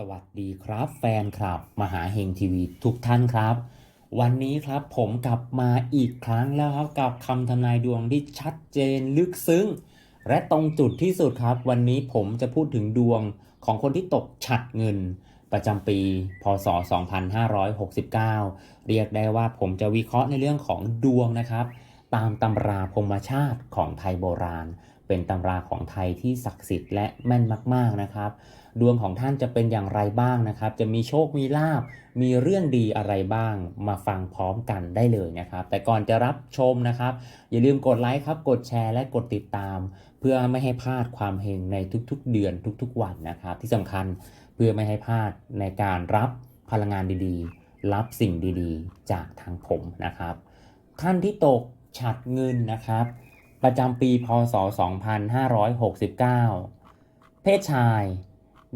สวัสดีครับแฟนคลับ มหาเฮงทีวีทุกท่านครับ วันนี้ครับผมกลับมาอีกครั้งแล้วครับกับคำทำนายดวงที่ชัดเจนลึกซึ้ง และตรงจุดที่สุดครับ วันนี้ผมจะพูดถึงดวงของคนที่ตกฉัดเงิน ประจำปี พศ 2569 เรียกได้ว่าผมจะวิเคราะห์ในเรื่องของดวงนะครับ ตามตำราพมชาติของไทยโบราณ เป็นตำราของไทยที่ศักดิ์สิทธิ์และแม่นมาก ๆนะครับ ดวงของท่านจะเป็นอย่างไรบ้างนะครับ จะมีโชคมีลาบมีเรื่องดีอะไรบ้าง มาฟังพร้อมกันได้เลยนะครับ แต่ก่อนจะรับชมนะครับ อย่าลืมกดไลค์ครับ กดแชร์และกดติดตาม เพื่อไม่ให้พลาดความเฮงในทุกๆ เดือนทุกๆ วันนะครับ ที่สำคัญเพื่อไม่ให้พลาดในการรับพลังงานดีๆ รับสิ่งดีๆ จากทางผมนะครับ ท่านที่ตก ฉัดเงินนะครับ ประจำปีพศ 2569 เพศชาย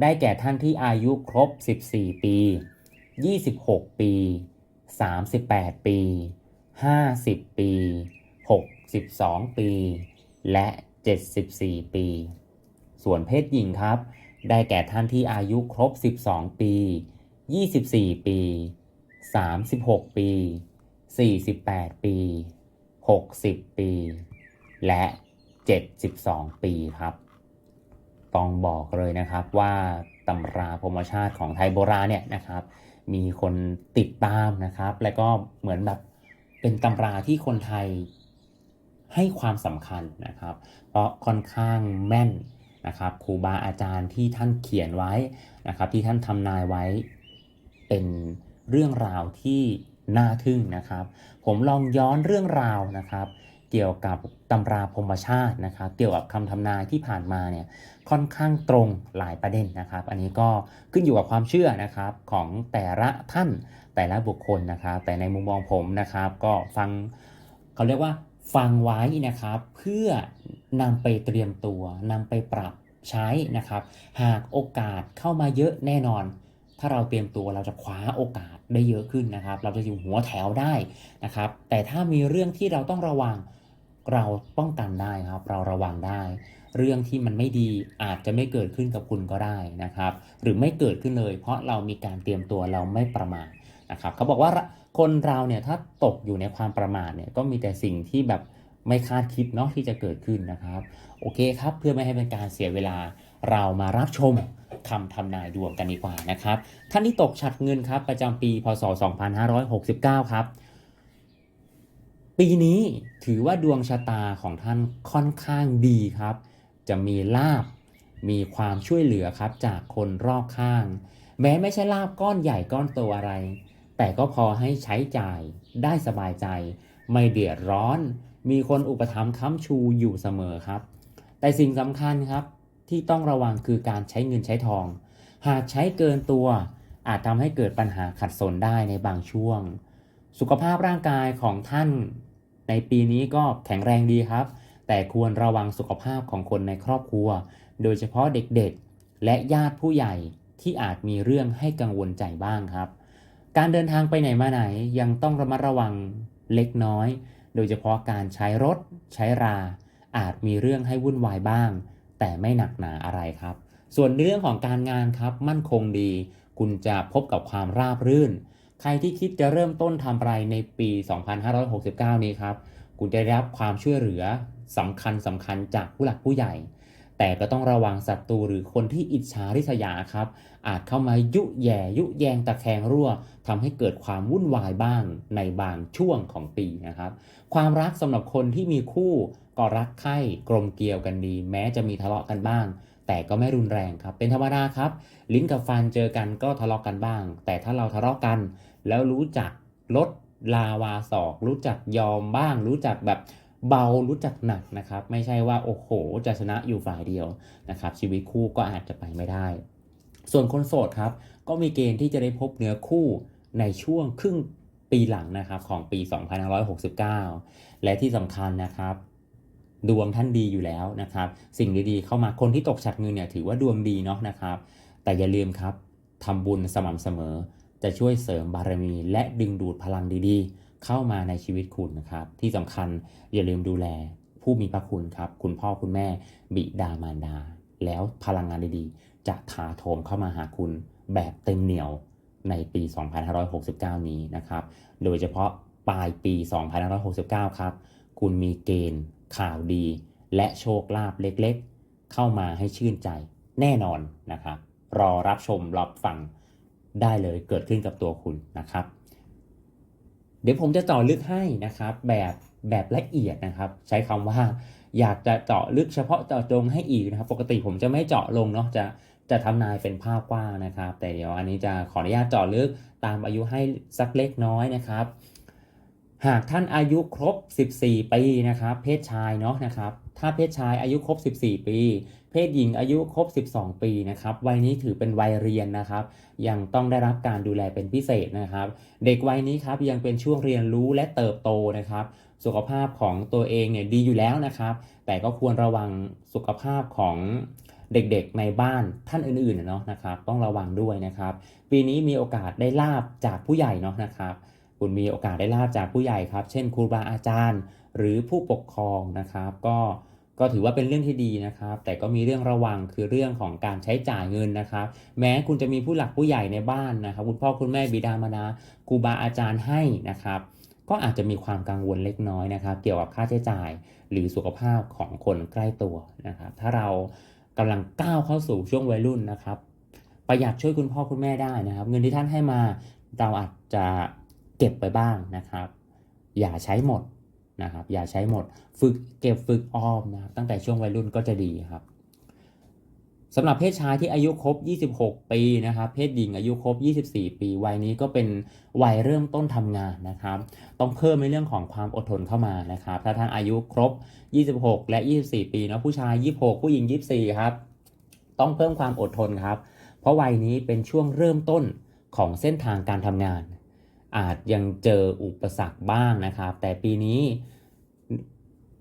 ได้แก่ท่านที่อายุครบ 14 ปี 26 ปี 38 ปี 50 ปี 62 ปี และ 74 ปี ส่วนเพศหญิงครับ ได้แก่ท่านที่อายุครบ 12 ปี 24 ปี 36 ปี 48 ปี 60 ปี และ 72 ปีครับ ต้องบอกเลยนะครับว่าตำราพรมชาติของไทยโบราณเนี่ยนะครับ มีคนติดตามนะครับ และก็เหมือนแบบเป็นตำราที่คนไทยให้ความสำคัญนะครับ เพราะค่อนข้างแม่นนะครับครูบาอาจารย์ที่ท่านเขียนไว้นะครับ ที่ท่านทำนายไว้เป็นเรื่องราวที่ น่าทึ่งนะครับ ผมลองย้อนเรื่องราวนะครับ เกี่ยวกับตำราพรมชาตินะครับ เกี่ยวกับคำทำนายที่ผ่านมาเนี่ยค่อนข้างตรงหลายประเด็นนะครับ อันนี้ก็ขึ้นอยู่กับความเชื่อนะครับของแต่ละท่านแต่ละบุคคลนะครับ แต่ในมุมมองผมนะครับ ก็ฟังเขาเรียกว่าฟังไว้นะครับเพื่อนำไปเตรียมตัวนำไปปรับใช้นะครับ หากโอกาสเข้ามาเยอะแน่นอน ถ้าเราเตรียมตัวเราจะคว้าโอกาสได้เยอะขึ้นนะครับ เราจะอยู่หัวแถวได้นะครับ แต่ถ้ามีเรื่องที่เราต้องระวังเราป้องกันได้ครับ เราระวังได้ เรื่องที่มันไม่ดีอาจจะไม่เกิดขึ้นกับคุณก็ได้นะครับ หรือไม่เกิดขึ้นเลย เพราะเรามีการเตรียมตัวเราไม่ประมาทนะครับเขาบอกว่าคนเราเนี่ยถ้าตกอยู่ในความประมาทเนี่ยก็มีแต่สิ่งที่แบบไม่คาดคิดเนาะที่จะเกิดขึ้นนะครับ โอเคครับเพื่อไม่ให้เป็นการเสียเวลา เรามารับชมคำทำนายดวงกันดีกว่านะครับ ท่านที่ตกฉัดเงินครับประจำปีพศ 2569 ครับ ปีนี้ถือว่าดวงชะตาของท่านค่อนข้างดีครับ จะมีลาบมีความช่วยเหลือครับจากคนรอบข้าง แม้ไม่ใช่ลาบก้อนใหญ่ก้อนโตอะไร แต่ก็พอให้ใช้จ่ายได้สบายใจ ไม่เดือดร้อน มีคนอุปถัมภ์ค้ำชูอยู่เสมอครับ แต่สิ่งสำคัญครับ ที่ต้องระวังคือการใช้เงินใช้ทอง หากใช้เกินตัว อาจทำให้เกิดปัญหาขัดสนได้ในบางช่วง สุขภาพร่างกายของท่าน ในปีนี้ก็แข็งแรงดีครับ แต่ควรระวังสุขภาพของคนในครอบครัว โดยเฉพาะเด็กๆ และญาติผู้ใหญ่ที่อาจมีเรื่องให้กังวลใจบ้างครับ การเดินทางไปไหนมาไหนยังต้องระมัดระวังเล็กน้อย โดยเฉพาะการใช้รถ ใช้รา อาจมีเรื่องให้วุ่นวายบ้าง แต่ไม่หนักหนาอะไรครับ ส่วนเรื่องของการงานครับมั่นคงดี คุณจะพบกับความราบรื่น ใครที่คิดจะเริ่มต้นทำอะไรในปี 2569 นี้ครับ คุณจะได้รับความช่วยเหลือสำคัญสำคัญจากผู้หลักผู้ใหญ่ แต่ก็ต้องระวังศัตรูหรือคนที่อิจฉาริษยาครับ อาจเข้ามายุแย่ยุแยงตะแคงรั่วทำให้เกิดความวุ่นวายบ้างในบางช่วงของปีนะครับ ความรักสำหรับคนที่มีคู่ ก็รักใคร่กลมเกลียวกันดี แม้จะมีทะเลาะกันบ้าง แต่ก็ไม่รุนแรงครับ เป็นธรรมดาครับ ลิ้นกับฟันเจอกันก็ทะเลาะกันบ้าง แต่ถ้าเราทะเลาะกัน แล้วรู้จักลดลาวาศอก รู้จักยอมบ้าง รู้จักแบบเบารู้จักหนักนะครับ ไม่ใช่ว่าโอ้โหจะชนะอยู่ฝ่ายเดียวนะครับ ชีวิตคู่ก็อาจจะไปไม่ได้ ส่วนคนโสดครับ ก็มีเกณฑ์ที่จะได้พบเนื้อคู่ในช่วงครึ่งปีหลังนะครับของปี 2569 และที่สำคัญนะครับ ดวงท่านดีอยู่แล้วนะครับ สิ่งดีๆเข้ามาคนที่ตกฉัดเงินเนี่ยถือว่าดวงดีเนาะนะครับ แต่อย่าลืมครับทำบุญสม่ำเสมอ จะช่วยเสริมบารมี และดึงดูดพลังดีๆ เข้ามาในชีวิตคุณนะครับ ที่สำคัญอย่าลืมดูแลผู้มีพระคุณครับ คุณพ่อคุณแม่บิดามารดา แล้วพลังงานดีๆ จะถาโถมเข้ามาหาคุณแบบเต็มเหนียวในปี 2569 นี้นะครับ โดยเฉพาะปลายปี 2569 ครับ คุณมีเกณฑ์ ข่าวดี และโชคลาภเล็กๆ เข้ามาให้ชื่นใจแน่นอนนะครับรอรับชมรับฟังได้เลยเกิดขึ้นกับตัวคุณนะครับ เดี๋ยวผมจะเจาะลึกให้นะครับ แบบแบบละเอียดนะครับ ใช้คำว่าอยากจะเจาะลึกเฉพาะเจาะจงให้อีกนะครับ ปกติผมจะไม่เจาะลงเนาะจะจะทำนายเป็นภาพกว้างนะครับ แต่เดี๋ยวอันนี้จะขออนุญาตเจาะลึกตามอายุให้สักเล็กน้อยนะครับ หากท่านอายุครบ 14 ปีนะครับ เพศชายเนาะนะครับ ถ้าเพศชายอายุครบ 14 ปี เพศหญิงอายุครบ 12 ปีนะครับ วัยนี้ถือเป็นวัยเรียนนะครับ ยังต้องได้รับการดูแลเป็นพิเศษนะครับ เด็กวัยนี้ครับยังเป็นช่วงเรียนรู้และเติบโตนะครับ สุขภาพของตัวเองเนี่ยดีอยู่แล้วนะครับ แต่ก็ควรระวังสุขภาพของเด็กๆในบ้านท่านอื่นๆเนาะนะครับ ต้องระวังด้วยนะครับ ปีนี้มีโอกาสได้ลาบจากผู้ใหญ่เนาะนะครับ คุณมีโอกาสได้ลาบจากผู้ใหญ่ครับ เช่นครูบาอาจารย์ หรือผู้ปกครองนะครับ ก็ก็ถือว่าเป็นเรื่องที่ดีนะครับ แต่ก็มีเรื่องระวังคือเรื่องของการใช้จ่ายเงินนะครับ แม้คุณจะมีผู้หลักผู้ใหญ่ในบ้านนะครับ คุณพ่อคุณแม่บิดามารดาครูบาอาจารย์ให้นะครับ ก็อาจจะมีความกังวลเล็กน้อยนะครับ เกี่ยวกับค่าใช้จ่ายหรือสุขภาพของคนใกล้ตัวนะครับ ถ้าเรากำลังก้าวเข้าสู่ช่วงวัยรุ่นนะครับ ประหยัดช่วยคุณพ่อคุณแม่ได้นะครับ เงินที่ท่านให้มาเราอาจจะ เก็บไปบ้างนะครับ อย่าใช้หมดนะครับ อย่าใช้หมด ฝึกเก็บฝึกออมนะครับตั้งแต่ช่วงวัยรุ่นก็จะดีครับสำหรับเพศชายที่อายุครบ 26 ปีนะครับ เพศหญิงอายุครบ 24 ปี วัยนี้ก็เป็นวัยเริ่มต้นทำงานนะครับ ต้องเพิ่มในเรื่องของความอดทนเข้ามานะครับ ถ้าท่านอายุครบ 26 และ 24 ปีนะผู้ชาย 26 ผู้หญิง 24 ครับ ต้องเพิ่มความอดทนครับ เพราะวัยนี้เป็นช่วงเริ่มต้นของเส้นทางการทำงาน อาจยังเจออุปสรรคบ้างนะครับ แต่ปีนี้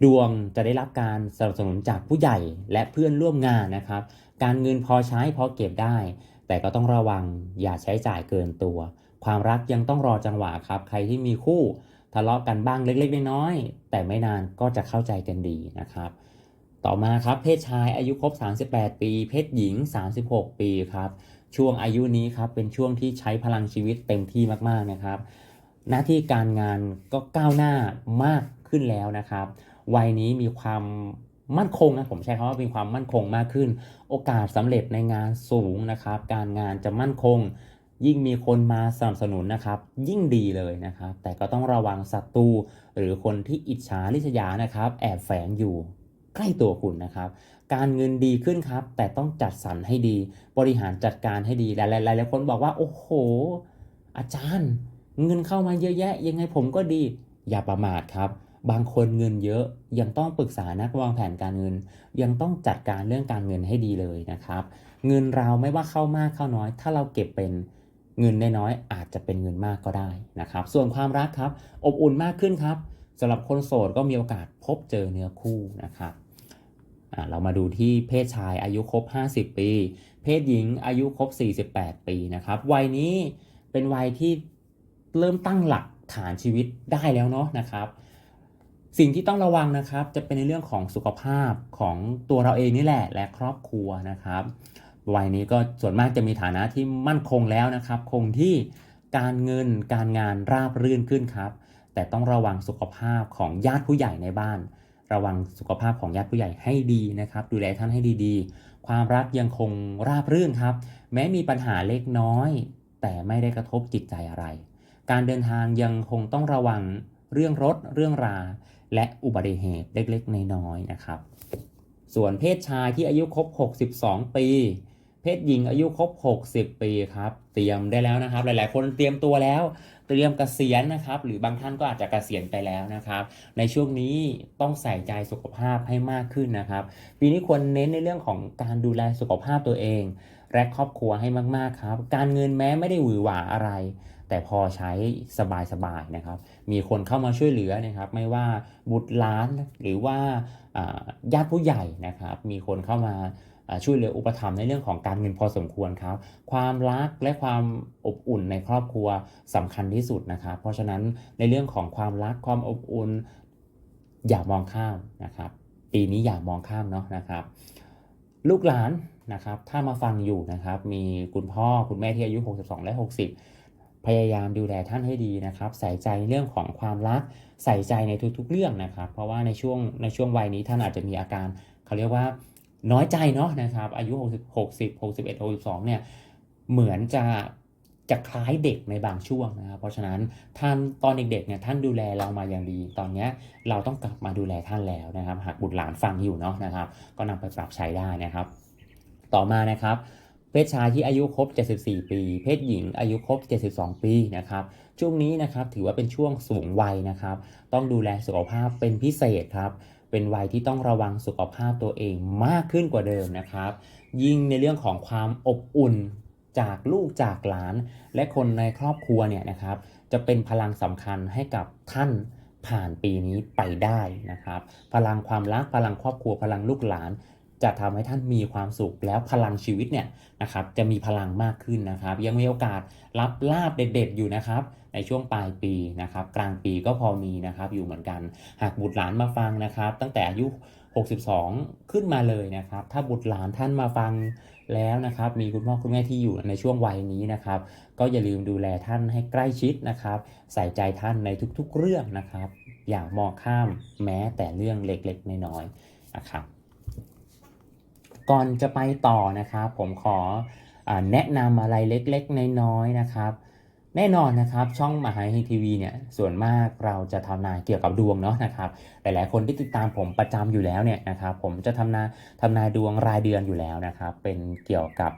ดวงจะได้รับการสนับสนุนจากผู้ใหญ่และเพื่อนร่วมงานนะครับ การเงินพอใช้พอเก็บได้ แต่ก็ต้องระวังอย่าใช้จ่ายเกินตัว ความรักยังต้องรอจังหวะครับ ใครที่มีคู่ทะเลาะกันบ้างเล็กๆน้อยๆแต่ไม่นานก็จะเข้าใจกันดีนะครับ ต่อมาครับเพศชายอายุครบ 38 ปี เพศหญิง 36 ปีครับ ช่วงอายุนี้ครับเป็นช่วงที่ใช้พลังชีวิตเต็มที่มากๆนะครับ หน้าที่การงานก็ก้าวหน้ามากขึ้นแล้วนะครับ วัยนี้มีความมั่นคงนะผมใช้คำว่ามีความมั่นคงมากขึ้น โอกาสสำเร็จในงานสูงนะครับ การงานจะมั่นคง ยิ่งมีคนมาสนับสนุนนะครับ ยิ่งดีเลยนะครับ แต่ก็ต้องระวังศัตรูหรือคนที่อิจฉาริษยานะครับ แอบแฝงอยู่ใกล้ตัวคุณนะครับ การเงินดีขึ้นครับ แต่ต้องจัดสรรให้ดี บริหารจัดการให้ดีหลายหลายๆคนบอกว่า โอ้โห อาจารย์ เงินเข้ามาเยอะแยะ ยังไงผมก็ดี อย่าประมาทครับบางคนเงินเยอะยังต้องปรึกษานักวางแผนการเงิน ยังต้องจัดการเรื่องการเงินให้ดีเลยนะครับ เงินเราไม่ว่าเข้ามากเข้าน้อย ถ้าเราเก็บเป็นเงินน้อยอาจจะเป็นเงินมากก็ได้นะครับ ส่วนความรักครับ อบอุ่นมากขึ้นครับสำหรับคนโสดก็มีโอกาสพบเจอเนื้อคู่นะครับ เรามาดูที่เพศชายอายุครบ 50 ปี เพศหญิงอายุครบ 48 ปีนะครับ วัยนี้เป็นวัยที่เริ่มตั้งหลักฐานชีวิตได้แล้วเนาะนะครับ สิ่งที่ต้องระวังนะครับ จะเป็นในเรื่องของสุขภาพของตัวเราเองนี่แหละ และครอบครัวนะครับ วัยนี้ก็ส่วนมากจะมีฐานะที่มั่นคงแล้วนะครับ คงที่การเงินการงานราบรื่นขึ้นครับ แต่ต้องระวังสุขภาพของญาติผู้ใหญ่ในบ้าน ระวังสุขภาพของญาติผู้ใหญ่ให้ดีนะครับ ดูแลท่านให้ดีๆ ความรักยังคงราบรื่นครับ แม้มีปัญหาเล็กน้อย แต่ไม่ได้กระทบจิตใจอะไร การเดินทางยังคงต้องระวังเรื่องรถเรื่องรา และอุบัติเหตุเล็กๆ น้อยๆนะครับ ส่วนเพศชายที่อายุครบ 62 ปี ศหญิงอายุครบ 60 ปีครับ เตรียมได้แล้วนะครับ หลายๆ คนเตรียมตัวแล้ว เตรียมเกษียณนะครับ หรือบางท่านก็อาจจะเกษียณไปแล้วนะครับ ในช่วงนี้ต้องใส่ใจสุขภาพให้มากขึ้นนะครับ ปีนี้ควรเน้นในเรื่องของการดูแลสุขภาพตัวเอง และครอบครัวให้มากๆครับ การเงินแม้ไม่ได้หวือหวาอะไร แต่พอใช้สบายๆนะครับ มีคนเข้ามาช่วยเหลือนะครับ ไม่ว่าบุตรหลานหรือว่าญาติผู้ใหญ่นะครับ มีคนเข้ามา ช่วยเหลืออุปถัมภ์ในเรื่องของการเงินพอสมควรครับ ความรักและความอบอุ่นในครอบครัวสำคัญที่สุดนะครับ เพราะฉะนั้นในเรื่องของความรักความอบอุ่นอย่ามองข้ามนะครับ ปีนี้อย่ามองข้ามเนาะนะครับ ลูกหลานนะครับถ้ามาฟังอยู่นะครับ มีคุณพ่อคุณแม่ที่อายุ 62 และ 60 พยายามดูแลท่านให้ดีนะครับ ใส่ใจในเรื่องของความรักใส่ใจในทุกๆเรื่องนะครับ เพราะว่าในช่วงในช่วงวัยนี้ท่านอาจจะมีอาการเขาเรียกว่า น้อยใจเนาะนะครับ อายุ 60 60 61 62เนี่ยเหมือนจะจะคล้ายเด็กในบางช่วงนะครับ เพราะฉะนั้นท่านตอนเด็กๆเนี่ยท่านดูแลเรามาอย่างดี ตอนนี้เราต้องกลับมาดูแลท่านแล้วนะครับ หากบุตรหลานฟังอยู่เนาะนะครับ ก็นำไปปรับใช้ได้นะครับ ต่อมานะครับ เพศชายที่อายุครบ 74 ปี เพศหญิงอายุครบ 72 ปีนะครับ ช่วงนี้นะครับถือว่าเป็นช่วงสูงวัยนะครับ ต้องดูแลสุขภาพเป็นพิเศษครับ เป็นวัยที่ต้องระวังสุขภาพตัวเองมากขึ้นกว่าเดิมนะครับ ยิ่งในเรื่องของความอบอุ่นจากลูกจากหลาน และคนในครอบครัวเนี่ยนะครับ จะเป็นพลังสำคัญให้กับท่านผ่านปีนี้ไปได้นะครับ พลังความรักพลังครอบครัวพลังลูกหลาน จะทำให้ท่านมีความสุขแล้วพลังชีวิตเนี่ยนะครับจะมีพลังมากขึ้นนะครับ ยังมีโอกาสรับลาบเด็ด ๆ อยู่นะครับ ในช่วงปลายปีนะครับ กลางปีก็พอมีนะครับอยู่เหมือนกัน หากบุตรหลานมาฟังนะครับ ตั้งแต่อายุ 62 ขึ้นมาเลยนะครับ ถ้าบุตรหลานท่านมาฟังแล้วนะครับ มีคุณพ่อคุณแม่ที่อยู่ในช่วงวัยนี้นะครับ ก็อย่าลืมดูแลท่านให้ใกล้ชิดนะครับ ใส่ใจท่านในทุกๆเรื่องนะครับ อย่ามองข้ามแม้แต่เรื่องเล็กๆน้อยๆนะครับ ก่อนจะไปต่อนะครับผมขออแนะนำอะไรเล็กๆ น้อยๆนะครับ แน่นอนนะครับช่องมหาเฮทีวีเนี่ยส่วนมากเราจะทำนายเกี่ยวกับดวงเนาะนะครับหลายๆคนที่ติดตามผมประจำอยู่แล้วเนี่ยนะครับผมจะทำนายทำนายดวงรายเดือนอยู่แล้วนะครับ เป็นเกี่ยวกับ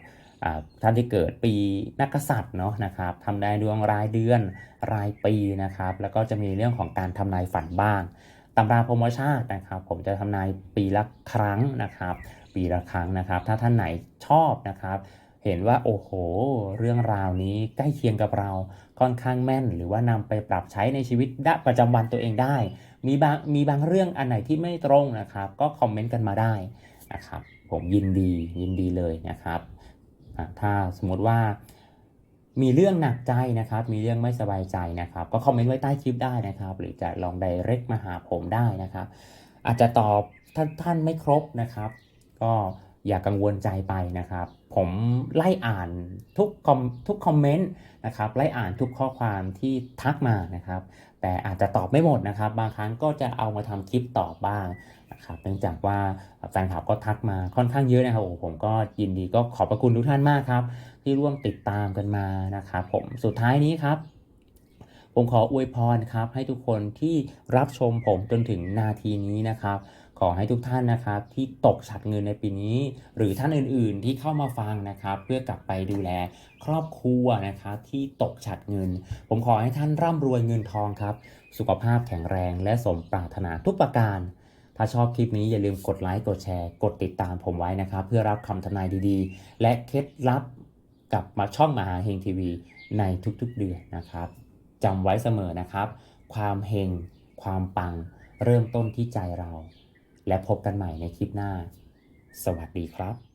ท่านที่เกิดปีนักษัตริย์เนาะนะครับทำนายดวงรายเดือนรายปีนะครับ แล้วก็จะมีเรื่องของการทำนายฝันบ้างตำราพรหมชาตินะครับ ผมจะทำนายปีละครั้งนะครับ ปีละครั้งนะครับ ถ้าท่านไหนชอบนะครับ เห็นว่าโอ้โห เรื่องราวนี้ใกล้เคียงกับเราค่อนข้างแม่น หรือว่านำไปปรับใช้ในชีวิตประจำวันตัวเองได้ มีบางมีบางเรื่องอันไหนที่ไม่ตรงนะครับ ก็คอมเมนต์กันมาได้นะครับ ผมยินดียินดีเลยนะครับถ้าสมมติว่ามีเรื่องหนักใจนะครับ มีเรื่องไม่สบายใจนะครับ ก็คอมเมนต์ไว้ใต้คลิปได้นะครับ หรือจะลอง direct มาหาผมได้นะครับ อาจจะตอบท่านท่านไม่ครบนะครับ ก็อย่ากังวลใจไปนะครับ ผมไล่อ่านทุกคอมทุกคอมเมนต์นะครับไล่อ่านทุกข้อความที่ทักมานะครับ แต่อาจจะตอบไม่หมดนะครับ บางครั้งก็จะเอามาทำคลิปตอบบ้างนะครับเนื่องจากว่าแฟนคลับก็ทักมาค่อนข้างเยอะนะครับโอ้ผมก็ยินดีก็ขอบพระคุณทุกท่านมากครับ ที่ร่วมติดตามกันมานะครับผมสุดท้ายนี้ครับผมขออวยพรครับให้ทุกคนที่รับชมผมจนถึงนาทีนี้นะครับ ขอให้ทุกท่านนะครับที่ตกฉัดเงินในปีนี้ หรือท่านอื่นๆที่เข้ามาฟังนะครับ เพื่อกลับไปดูแลครอบครัวนะครับที่ตกฉัดเงิน ผมขอให้ท่านร่ำรวยเงินทองครับ สุขภาพแข็งแรงและสมปรารถนาทุกประการ ถ้าชอบคลิปนี้อย่าลืมกดไลค์กดแชร์ กดติดตามผมไว้นะครับ เพื่อรับคำทำนายดีๆ และเคล็ดลับกับมาช่องมหาเฮงทีวี ในทุกๆเดือนนะครับจำไว้เสมอนะครับ ความเฮงความปัง เริ่มต้นที่ใจเรา และพบกันใหม่ในคลิปหน้า สวัสดีครับ